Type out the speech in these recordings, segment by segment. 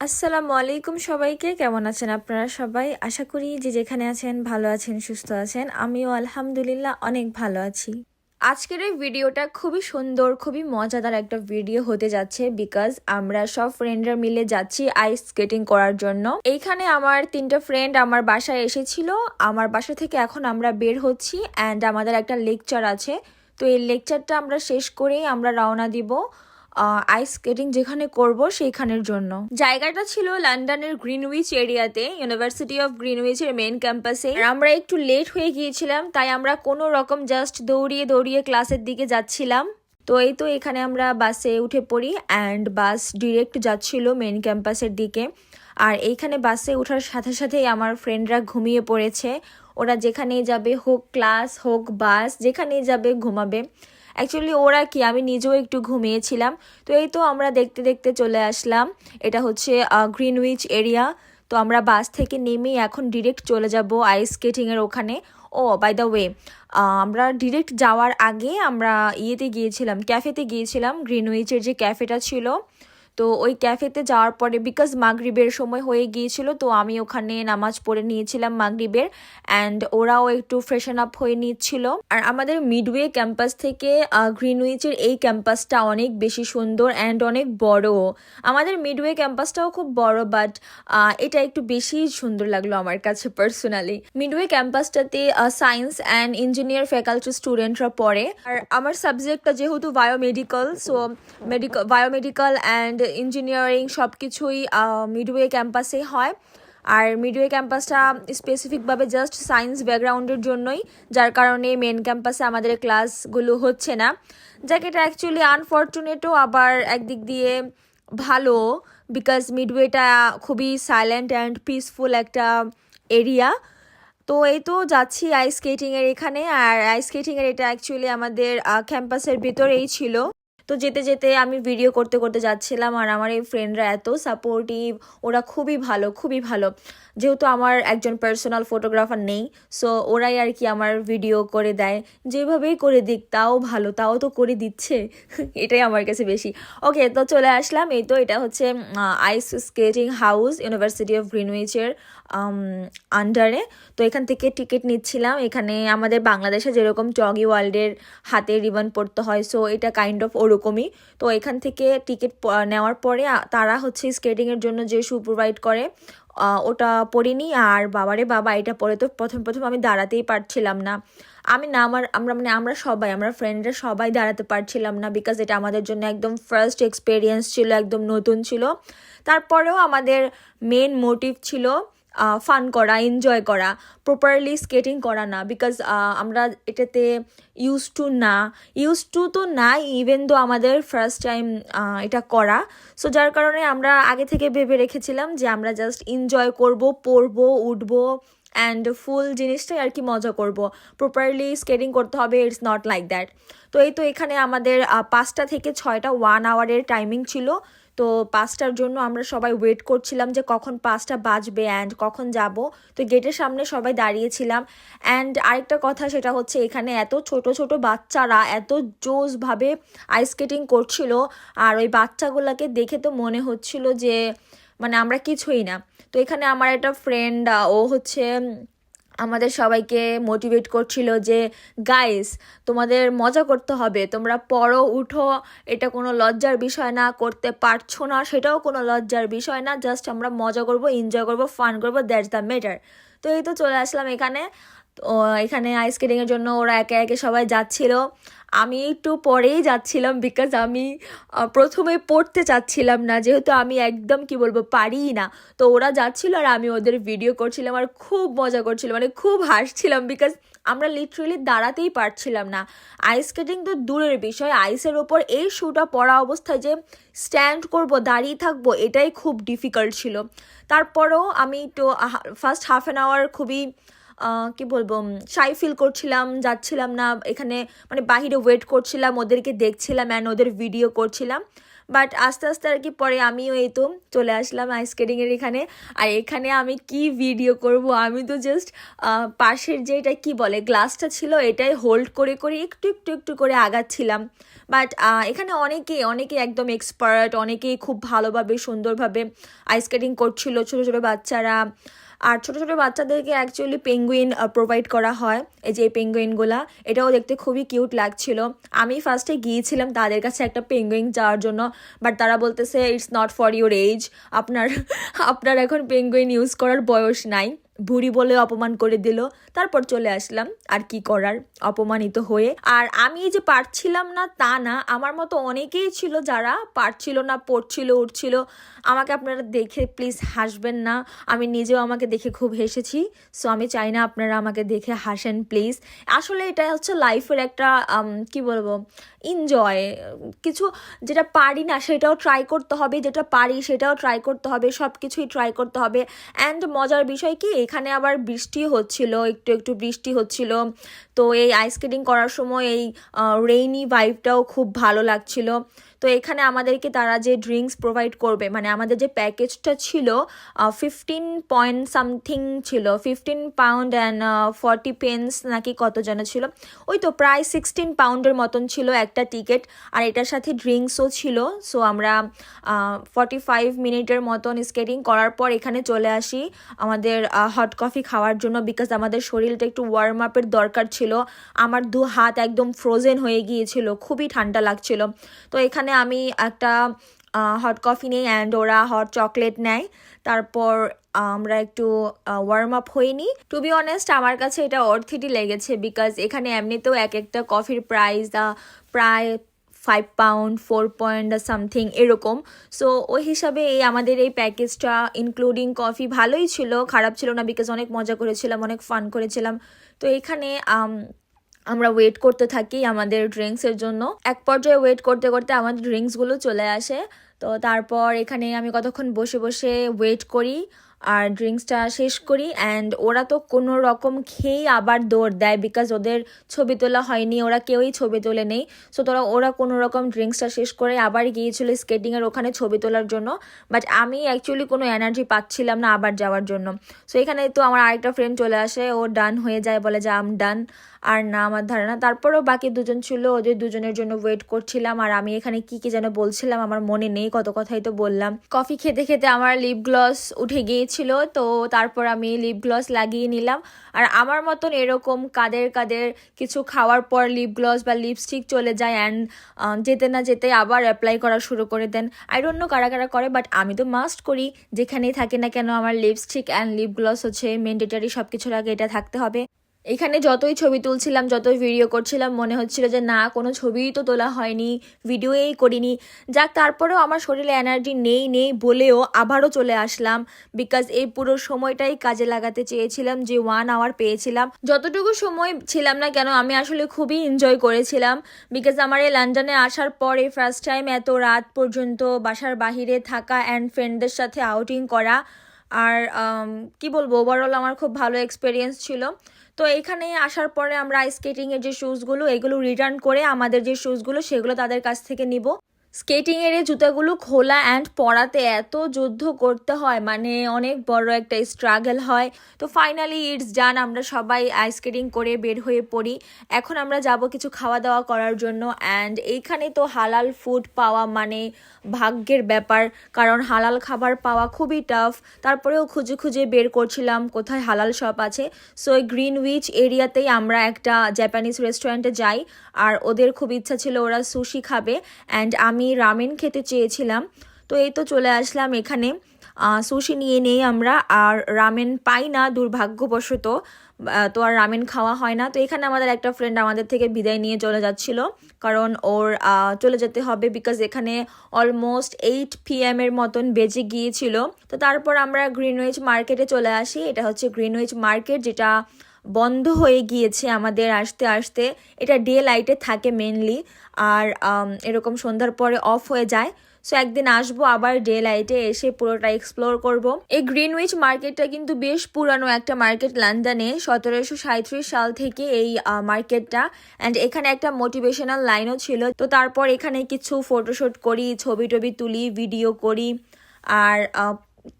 আসসালামু আলাইকুম সবাইকে, কেমন আছেন আপনারা সবাই? আশা করি যে যেখানে আছেন ভালো আছেন, সুস্থ আছেন। আমিও আলহামদুলিল্লাহ অনেক ভালো আছি। আজকের এই ভিডিওটা খুবই সুন্দর, খুবই মজাদার একটা ভিডিও হতে যাচ্ছে বিকজ আমরা সব ফ্রেন্ডরা মিলে যাচ্ছি আইস স্কেটিং করার জন্য। এইখানে আমার তিনটা ফ্রেন্ড আমার বাসায় এসেছিল। আমার বাসা থেকে এখন আমরা বের হচ্ছি অ্যান্ড আমাদের একটা লেকচার আছে। তো এই লেকচারটা আমরা শেষ করেই আমরা রওনা দিব। আইস স্কেটিং যেখানে করব সেইখানের জন্য। জায়গাটা ছিল লন্ডনের গ্রিনউইচ এরিয়াতে ইউনিভার্সিটি অফ গ্রিনউইচের মেন ক্যাম্পাসে আমরা একটু লেট হয়ে গিয়েছিলাম, তাই আমরা কোনো রকম জাস্ট দৌড়িয়ে দৌড়িয়ে ক্লাসের দিকে যাচ্ছিলাম। তো এই তো এখানে আমরা বাসে উঠে পড়ি অ্যান্ড বাস ডিরেক্ট যাচ্ছিল মেন ক্যাম্পাসের দিকে। আর এইখানে বাসে ওঠার সাথে সাথেই আমার ফ্রেন্ডরা ঘুমিয়ে পড়েছে। ওরা যেখানেই যাবে হোক ক্লাস হোক বাস যেখানেই যাবে ঘুমাবে। অ্যাকচুয়ালি ওরা কি? আমি নিজেও একটু ঘুমিয়েছিলাম। তো এই তো আমরা দেখতে দেখতে চলে আসলাম। এটা হচ্ছে গ্রিনউইচ এরিয়া তো আমরা বাস থেকে নেমে এখন ডিরেক্ট চলে যাব আইস স্কেটিংয়ের ওখানে। ও বাই দ্য ওয়ে আমরা ডিরেক্ট যাওয়ার আগে আমরা ইয়েতে গিয়েছিলাম ক্যাফেতে গিয়েছিলাম গ্রিনউইচের যে ক্যাফেটা ছিল। তো ওই ক্যাফেতে যাওয়ার পরে বিকজ মাগরিবের সময় হয়ে গিয়েছিল, তো আমি ওখানে নামাজ পড়ে নিয়েছিলাম মাগরিবের অ্যান্ড ওরাও একটু ফ্রেশন আপ হয়ে নিচ্ছিল। আর আমাদের মিডওয়ে ক্যাম্পাস থেকে গ্রিনউইচের এই ক্যাম্পাসটা অনেক বেশি সুন্দর অ্যান্ড অনেক বড়। আমাদের মিডওয়ে ক্যাম্পাসটাও খুব বড় বাট এটা একটু বেশি সুন্দর লাগল আমার কাছে পার্সোনালি মিডওয়ে ক্যাম্পাসটাতে সায়েন্স অ্যান্ড ইঞ্জিনিয়ার ফ্যাকাল্টি স্টুডেন্টরা পড়ে। আর আমার সাবজেক্টটা যেহেতু biomedical so medical biomedical and engineering সব কিছুই মিডওয়ে ক্যাম্পাসে হয়। আর মিডওয়ে ক্যাম্পাসটা স্পেসিফিকভাবে জাস্ট সায়েন্স ব্যাকগ্রাউন্ডের জন্যই, যার কারণে মেন ক্যাম্পাসে আমাদের ক্লাসগুলো হচ্ছে না। যাকে এটা অ্যাকচুয়ালি আনফর্চুনেটও আবার একদিক দিয়ে ভালো বিকজ মিডওয়েটা খুবই সাইলেন্ট অ্যান্ড পিসফুল একটা এরিয়া তো এই তো যাচ্ছি আইস স্কেটিংয়ের এখানে, আর আইস স্কেটিংয়ের এটা অ্যাকচুয়ালি আমাদের ক্যাম্পাসের ভেতরেই ছিল। তো যেতে যেতে আমি ভিডিও করতে করতে যাচ্ছিলাম আর আমার এই ফ্রেন্ডরা এত সাপোর্টিভ ওরা খুবই ভালো খুবই ভালো। যেহেতু আমার একজন পার্সোনাল ফটোগ্রাফার নেই সো ওরাই আর কি আমার ভিডিও করে দেয়। যেভাবেই করে দিক, তাও ভালো, তাও তো করে দিচ্ছে। এটাই আমার কাছে বেশি। ওকে তো চলে আসলাম। এই তো এটা হচ্ছে ice skating house university of গ্রিনউইচের আন্ডারে তো এখান থেকে টিকিট নিচ্ছিলাম। এখানে আমাদের বাংলাদেশে যেরকম টগি ওয়ার্ল্ডের হাতে রিবন পড়তে হয় সো এটা কাইন্ড অফ ওরকমই। তো এখান থেকে টিকিট নেওয়ার পরে তারা হচ্ছে স্কেটিংয়ের জন্য যে শু প্রোভাইড করে ওটা পড়িনি আর বাবারে বাবা, এটা পরে তো প্রথম প্রথম আমি দাঁড়াতেই পারছিলাম না। আমি না আমার, আমরা মানে আমরা সবাই, আমরা ফ্রেন্ডরা সবাই দাঁড়াতে পারছিলাম না বিকজ এটা আমাদের জন্য একদম ফার্স্ট এক্সপিরিয়েন্স ছিল, একদম নতুন ছিল। তারপরেও আমাদের মেন মোটিভ ছিল ফান করা এনজয় করা। প্রপারলি স্কেটিং করা না বিকজ আমরা এটাতে ইউজ টু না। ইউজ টু তো না ইভেন তো আমাদের ফার্স্ট টাইম এটা করা। সো যার কারণে আমরা আগে থেকে ভেবে রেখেছিলাম যে আমরা জাস্ট এনজয় করব পড়ব উঠবো অ্যান্ড ফুল জিনিসটাই আর কি মজা করব। প্রপারলি স্কেটিং করতে হবে ইটস নট লাইক দ্যাট তো এই তো এখানে আমাদের পাঁচটা থেকে ছয়টা ওয়ান আওয়ারের টাইমিং ছিল। তো পাঁচটার জন্য আমরা সবাই ওয়েট করছিলাম যে কখন পাঁচটা বাজবে অ্যান্ড কখন যাব। তো গেটের সামনে সবাই দাঁড়িয়েছিলাম অ্যান্ড আরেকটা কথা সেটা হচ্ছে এখানে এত ছোট ছোট বাচ্চারা এত জোসভাবে আইস স্কেটিং করছিল আর ওই বাচ্চাগুলোকে দেখে তো মনে হচ্ছিল যে মানে আমরা কিছুই না। তো এখানে আমার একটা ফ্রেন্ড ও হচ্ছে আমাদের সবাইকে মোটিভেট করছিল যে গাইস তোমাদের মজা করতে হবে। তোমরা পড়ো, উঠো। এটা কোনো লজ্জার বিষয় না, করতে পারছ না। সেটাও কোনো লজ্জার বিষয় না। জাস্ট আমরা মজা করব এনজয় করব ফান করব দ্যাটস দ্য ম্যাটার তো এই তো চলে আসলাম এখানে। তো, এখানে আইস জন্য ওরা একে একে সবাই যাচ্ছিল। আমি একটু পরেই যাচ্ছিলাম বিকজ আমি প্রথমে পড়তে চাচ্ছিলাম না, যেহেতু আমি একদম কি বলব পারিই না। তো ওরা যাচ্ছিল আর আমি ওদের ভিডিও করছিলাম আর খুব মজা করছিলাম মানে খুব হাসছিলাম বিকজ আমরা লিটারেলি দাঁড়াতেই পারছিলাম না। আইস স্কেটিং তো দূরের বিষয় আইসের ওপর এই শ্যুটা পরা অবস্থায় যে স্ট্যান্ড করব, দাঁড়িয়ে থাকব, এটাই খুব ডিফিকাল্ট ছিল। তারপরেও আমি তো ফার্স্ট হাফ অ্যান আওয়ার খুবই কি বলব শাই ফিল করছিলাম, যাচ্ছিলাম না, এখানে মানে বাহিরে ওয়েট করছিলাম, ওদেরকে দেখছিলাম অ্যান্ড ওদের ভিডিও করছিলাম। বাট আস্তে আস্তে আর কি পরে আমিও এই তো চলে আসলাম আইস স্কেটিংয়ের এখানে। আর এখানে আমি কি ভিডিও করব? আমি তো জাস্ট পাশের যে এটা কি বলে গ্লাসটা ছিল, এটাই হোল্ড করে করে একটু একটু একটু করে আগাচ্ছিলাম। বাট এখানে অনেকে অনেকে একদম এক্সপার্ট অনেকেই খুব ভালোভাবে, সুন্দরভাবে আইস স্কেটিং করছিল ছোটো ছোটো বাচ্চারা। আর ছোটো ছোটো বাচ্চাদেরকে অ্যাকচুয়ালি পেঙ্গুইন প্রোভাইড করা হয়। এই যে পেঙ্গুইনগুলা এটাও দেখতে খুবই কিউট লাগছিল। আমি ফার্স্টে গিয়েছিলাম তাদের কাছে একটা পেঙ্গুইন যাওয়ার জন্য বাট তারা বলতেছে it's not for your age আপনার আপনার এখন পেঙ্গুইন ইউজ করার বয়স নাই। ভুড়ি বলে অপমান করে দিল। তারপর চলে আসলাম, আর কি করার? অপমানিত হয়ে। আর আমি যে পারছিলাম না, তা না, আমার মতো অনেকেই ছিল যারা পারছিল না, পড়ছিল, উঠছিল। আমাকে আপনারা দেখে প্লিজ হাসবেন না। আমি নিজেও আমাকে দেখে খুব হেসেছি। সো আমি চাই না আপনারা আমাকে দেখে হাসেন প্লিজ আসলে এটা হচ্ছে লাইফের একটা কি বলব এনজয় কিছু যেটা পারি না, সেটাও ট্রাই করতে হবে। যেটা পারি, সেটাও ট্রাই করতে হবে। সব কিছুই ট্রাই করতে হবে। অ্যান্ড মজার বিষয় কি? এখানে আবার বৃষ্টি হচ্ছিল, একটু একটু বৃষ্টি হচ্ছিল। তো এই আইস স্কেটিং করার সময় এই রেইনি ভাইবটাও খুব ভালো লাগছিল। তো এখানে আমাদেরকে তারা যে ড্রিঙ্কস প্রোভাইড করবে মানে আমাদের যে প্যাকেজটা ছিল ফিফটিন পয়েন্ট সামথিং ছিল fifteen pound and forty pence নাকি কত যেন ছিল, ওই তো প্রায় সিক্সটিন পাউন্ডের মতন ছিল একটা টিকিট আর এটার সাথে ড্রিঙ্কসও ছিল সো আমরা ফর্টি ফাইভ মিনিটের মতন স্কেটিং করার পর এখানে চলে আসি, আমাদের হট কফি খাওয়ার জন্য বিকজ আমাদের শরীরটা একটু ওয়ার্ম আপের দরকার ছিল, আমার দু হাত একদম ফ্রোজেন হয়ে গিয়েছিল, খুবই ঠান্ডা লাগছিল, তো এখানে আমি একটা হট কফি নেই অ্যান্ড ওরা হট চকলেট নেয়। তারপর আমরা একটু ওয়ার্ম আপ নিই টু বি অনেস্ট আমার কাছে এটা অর্থিটি লেগেছে বিকজ এখানে এমনিতেও এক একটা কফির প্রাইস প্রায় five pound four point something এরকম। সো ওই হিসাবে এই আমাদের এই প্যাকেজটা ইনক্লুডিং কফি ভালোই ছিল, খারাপ ছিল না বিকজ অনেক মজা করেছিলাম, অনেক ফান করেছিলাম। তো এখানে আমরা ওয়েট করতে থাকি আমাদের ড্রিঙ্কসের জন্য। এক পর্যায়ে ওয়েট করতে করতে আমাদের ড্রিঙ্কসগুলো চলে আসে। তো তারপর এখানে আমি কতক্ষণ বসে বসে ওয়েট করি আর ড্রিঙ্কসটা শেষ করি অ্যান্ড ওরা তো কোনো রকম খেয়েই আবার দৌড় দেয় বিকজ ওদের ছবি তোলা হয়নি, ওরা কেউই ছবি তোলে নেই। সো তোরা, ওরা কোনো রকম ড্রিঙ্কসটা শেষ করে আবার গিয়েছিল স্কেটিংয়ের ওখানে ছবি তোলার জন্য। বাট আমি অ্যাকচুয়ালি কোনো এনার্জি পাচ্ছিলাম না আবার যাওয়ার জন্য। সো এখানে তো আমার আরেকটা ফ্রেন্ড চলে আসে, ও ডান হয়ে যায় বলে যে আম ডান আর না আমার ধারণা। তারপরেও বাকি দুজন ছিল, ওদের দুজনের জন্য ওয়েট করছিলাম আর আমি এখানে কি কি যেন বলছিলাম আমার মনে নেই, কত কথাই তো বললাম। কফি খেতে খেতে আমার লিপ গ্লস উঠে গিয়েছিল, তো তারপর আমি লিপ গ্লস লাগিয়ে নিলাম। আর আমার মতন এরকম কাদের কাদের কিছু খাওয়ার পর লিপ গ্লস বা লিপস্টিক চলে যায় অ্যান্ড যেতে না যেতে আবার অ্যাপ্লাই করা শুরু করে দেন। আই ডোন্ট নো কারা কারা করে বাট আমি তো মাস্ট করি। যেখানেই থাকে না কেন আমার লিপস্টিক অ্যান্ড লিপ গ্লস হচ্ছে মেন্ডেটারি সব কিছুর আগে এটা থাকতে হবে। এখানে যতই ছবি তুলছিলাম, যতই ভিডিও করছিলাম, মনে হচ্ছিল যে না, কোনো ছবিই তো তোলা হয়নি ভিডিওই করিনি। যাক, তারপরেও আমার শরীরে এনার্জি নেই নেই বলেও আবারও চলে আসলাম বিকজ এই পুরো সময়টাই কাজে লাগাতে চেয়েছিলাম, যে ওয়ান আওয়ার পেয়েছিলাম। যতটুকু সময় ছিলাম না কেন, আমি আসলে খুবই এনজয় করেছিলাম বিকজ আমার এই লন্ডনে আসার পরে ফার্স্ট টাইম এত রাত পর্যন্ত বাসার বাহিরে থাকা অ্যান্ড ফ্রেন্ডদের সাথে আউটিং করা আর কি বলব ওভারঅল আমার খুব ভালো এক্সপিরিয়েন্স ছিল। তো এখানে আসার পরে আমরা আইস স্কেটিংয়ের যে শ্যুজগুলো এগুলো রিটার্ন করে আমাদের যে শ্যুজগুলো সেগুলো তাদের কাছ থেকে নিব। স্কেটিংয়ের এই জুতাগুলো খোলা অ্যান্ড পরাতে এত যুদ্ধ করতে হয় মানে অনেক বড় একটা স্ট্রাগল হয়। তো ফাইনালি ইটস ডান আমরা সবাই আইস স্কেটিং করে বের হয়ে পড়ি। এখন আমরা যাব কিছু খাওয়া দাওয়া করার জন্য অ্যান্ড এইখানে তো হালাল ফুড পাওয়া মানে ভাগ্যের ব্যাপার, কারণ হালাল খাবার পাওয়া খুবই টাফ তারপরেও খুঁজে খুঁজে বের করছিলাম কোথায় হালাল শপ আছে। সো এই গ্রিনউইচ এরিয়াতেই আমরা একটা জাপানিজ রেস্টুরেন্টে যাই, আর ওদের খুব ইচ্ছা ছিল ওরা সুশি খাবে। অ্যান্ড আমি রামেন খেতে চেয়েছিলাম। তো এই তো চলে আসলাম এখানে। সুশি নিয়ে নেই আমরা। আর রামেন পাই না, দুর্ভাগ্যবশত। তো আর রামেন খাওয়া হয় না। তো এখানে আমাদের একটা ফ্রেন্ড আমাদের থেকে বিদায় নিয়ে চলে যাচ্ছিল। কারণ ওর চলে যেতে হবে বিকজ এখানে অলমোস্ট এইট পিএম এর মতন বেজে গিয়েছিল। তো তারপর আমরা গ্রিনওয়েজ মার্কেটে চলে আসি। এটা হচ্ছে গ্রিনওয়েজ মার্কেট যেটা বন্ধ হয়ে গিয়েছে আমাদের আসতে আসতে। এটা ডে লাইটে থাকে মেনলি আর এরকম সন্ধ্যার পরে অফ হয়ে যায়। সো একদিন আসব, আবার ডে লাইটে এসে পুরোটা এক্সপ্লোর করব। এই গ্রিনউইচ মার্কেটটা কিন্তু বেশ পুরানো একটা মার্কেট লন্ডনে সতেরোশো সাঁত্রিশ সাল থেকে এই মার্কেটটা অ্যান্ড এখানে একটা মোটিভেশনাল লাইনও ছিল। তো তারপর এখানে কিছু ফটোশ্যুট করি ছবি টবি তুলি ভিডিও করি। আর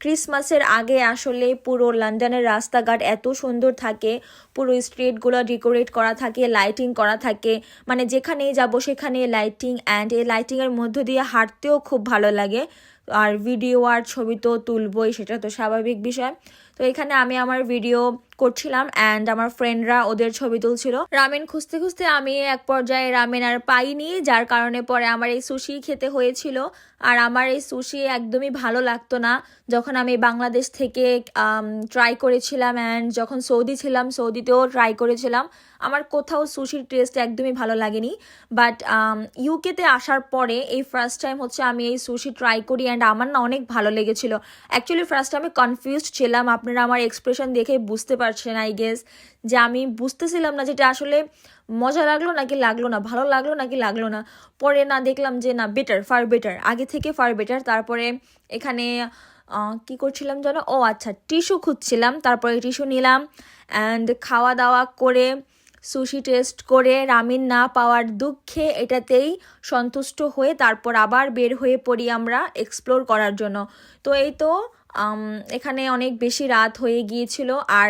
ক্রিসমাসের আগে আসলে পুরো লন্ডনের রাস্তাঘাট এত সুন্দর থাকে, পুরো স্ট্রিটগুলো ডেকোরেট করা থাকে, লাইটিং করা থাকে মানে যেখানেই যাব সেখানে লাইটিং অ্যান্ড এই লাইটিংয়ের মধ্য দিয়ে হাঁটতেও খুব ভালো লাগে। আর ভিডিও আর ছবি তো তুলবই, সেটা তো স্বাভাবিক বিষয়। তো এখানে আমি আমার ভিডিও করছিলাম অ্যান্ড আমার ফ্রেন্ডরা ওদের ছবি তুলছিল। রামেন খুঁজতে খুঁজতে আমি এক পর্যায়ে রামেন আর পাইনি, যার কারণে পরে আমার এই সুশি খেতে হয়েছিল। আর আমার এই সুশি একদমই ভালো লাগতো না। যখন আমি বাংলাদেশ থেকে ট্রাই করেছিলাম অ্যান্ড যখন সৌদি ছিলাম, সৌদিতেও ট্রাই করেছিলাম, আমার কোথাও সুশির টেস্ট একদমই ভালো লাগেনি। বাট ইউকেতে আসার পরে এই ফার্স্ট টাইম হচ্ছে আমি এই সুশি ট্রাই করি অ্যান্ড আমার না অনেক ভালো লেগেছিল। অ্যাকচুয়ালি ফার্স্ট আমি কনফিউজড ছিলাম আপনারা আমার এক্সপ্রেশন দেখে বুঝতে পারছেন আই গেস যে আমি বুঝতেছিলাম না যেটা আসলে মজা লাগল নাকি লাগল না, ভালো লাগল নাকি লাগল না। পরে না দেখলাম যে না বেটার ফার বেটার আগে থেকে ফার বেটার তারপরে এখানে কি করছিলাম যেন? ও আচ্ছা টিস্যু খুঁজছিলাম, তারপরে টিস্যু নিলাম অ্যান্ড খাওয়া দাওয়া করে সুশি টেস্ট করে রামিন না পাওয়ার দুঃখে এটাতেই সন্তুষ্ট হয়ে তারপর আবার বের হয়ে পড়ি আমরা এক্সপ্লোর করার জন্য। তো এই তো এখানে অনেক বেশি রাত হয়ে গিয়েছিল। আর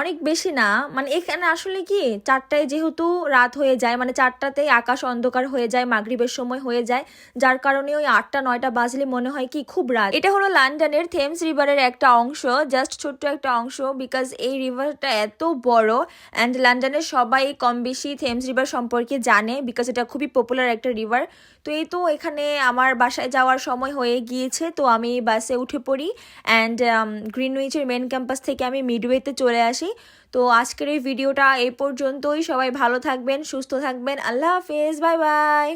অনেক বেশি না। মানে এখানে আসলে কি, চারটায় যেহেতু রাত হয়ে যায় মানে চারটাতেই আকাশ অন্ধকার হয়ে যায়, মাগরিবের সময় হয়ে যায়, যার কারণে ওই আটটা, নয়টা বাজলে মনে হয় কি খুব রাত। এটা হলো লন্ডনের থেমস রিভারের একটা অংশ, জাস্ট ছোট্ট একটা অংশ বিকজ এই রিভারটা এত বড় অ্যান্ড লন্ডনের সবাই কম বেশি থেমস রিভার সম্পর্কে জানে বিকজ এটা খুবই পপুলার একটা রিভার। তো এই তো এখানে আমার বাসায় যাওয়ার সময় হয়ে গিয়েছে, তো আমি বাসে উঠে পড়ি অ্যান্ড গ্রিনউইচের মেন ক্যাম্পাস থেকে আমি মিডওয়েতে চলে আসি তো আজকের এই ভিডিওটা এ পর্যন্তই। সবাই ভালো থাকবেন, সুস্থ থাকবেন। আল্লাহ হাফেজ, বাই বাই।